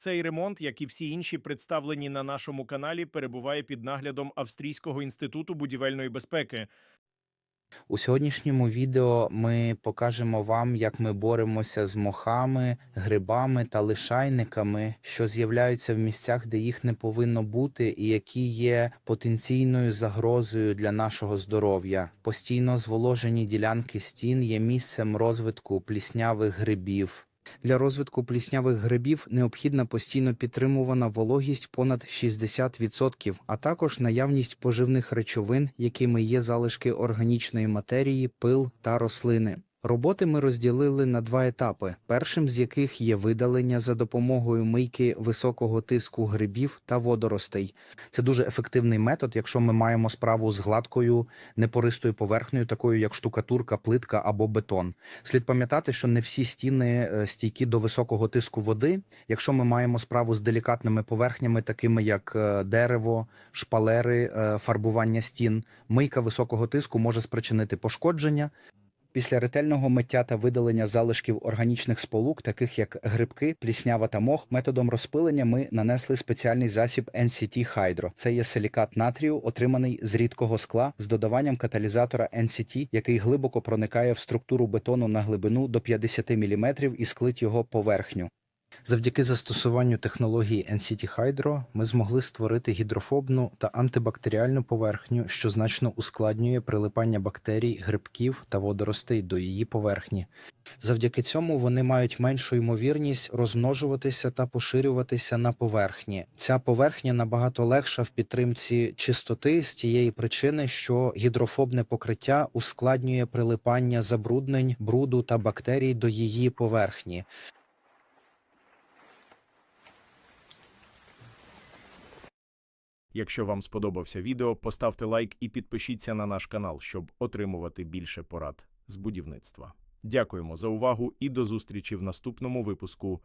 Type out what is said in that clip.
Цей ремонт, як і всі інші представлені на нашому каналі, перебуває під наглядом Австрійського інституту будівельної безпеки. У сьогоднішньому відео ми покажемо вам, як ми боремося з мохами, грибами та лишайниками, що з'являються в місцях, де їх не повинно бути, і які є потенційною загрозою для нашого здоров'я. Постійно зволожені ділянки стін є місцем розвитку пліснявих грибів. Для розвитку пліснявих грибів необхідна постійно підтримувана вологість понад 60%, а також наявність поживних речовин, якими є залишки органічної матерії, пил та рослини. Роботи ми розділили на два етапи, першим з яких є видалення за допомогою мийки високого тиску грибів та водоростей. Це дуже ефективний метод, якщо ми маємо справу з гладкою непористою поверхнею, такою як штукатурка, плитка або бетон. Слід пам'ятати, що не всі стіни е, стійкі до високого тиску води. Якщо ми маємо справу з делікатними поверхнями, такими як е, дерево, шпалери, е, фарбування стін, мийка високого тиску може спричинити пошкодження. Після ретельного миття та видалення залишків органічних сполук, таких як грибки, пліснява та мох, методом розпилення ми нанесли спеціальний засіб NCT Hydro. Це є силікат натрію, отриманий з рідкого скла з додаванням каталізатора NCT, який глибоко проникає в структуру бетону на глибину до 50 мм і склить його поверхню. Завдяки застосуванню технології NCT Hydro ми змогли створити гідрофобну та антибактеріальну поверхню, що значно ускладнює прилипання бактерій, грибків та водоростей до її поверхні. Завдяки цьому вони мають меншу ймовірність розмножуватися та поширюватися на поверхні. Ця поверхня набагато легша в підтримці чистоти з тієї причини, що гідрофобне покриття ускладнює прилипання забруднень, бруду та бактерій до її поверхні. Якщо вам сподобався відео, поставте лайк і підпишіться на наш канал, щоб отримувати більше порад з будівництва. Дякуємо за увагу і до зустрічі в наступному випуску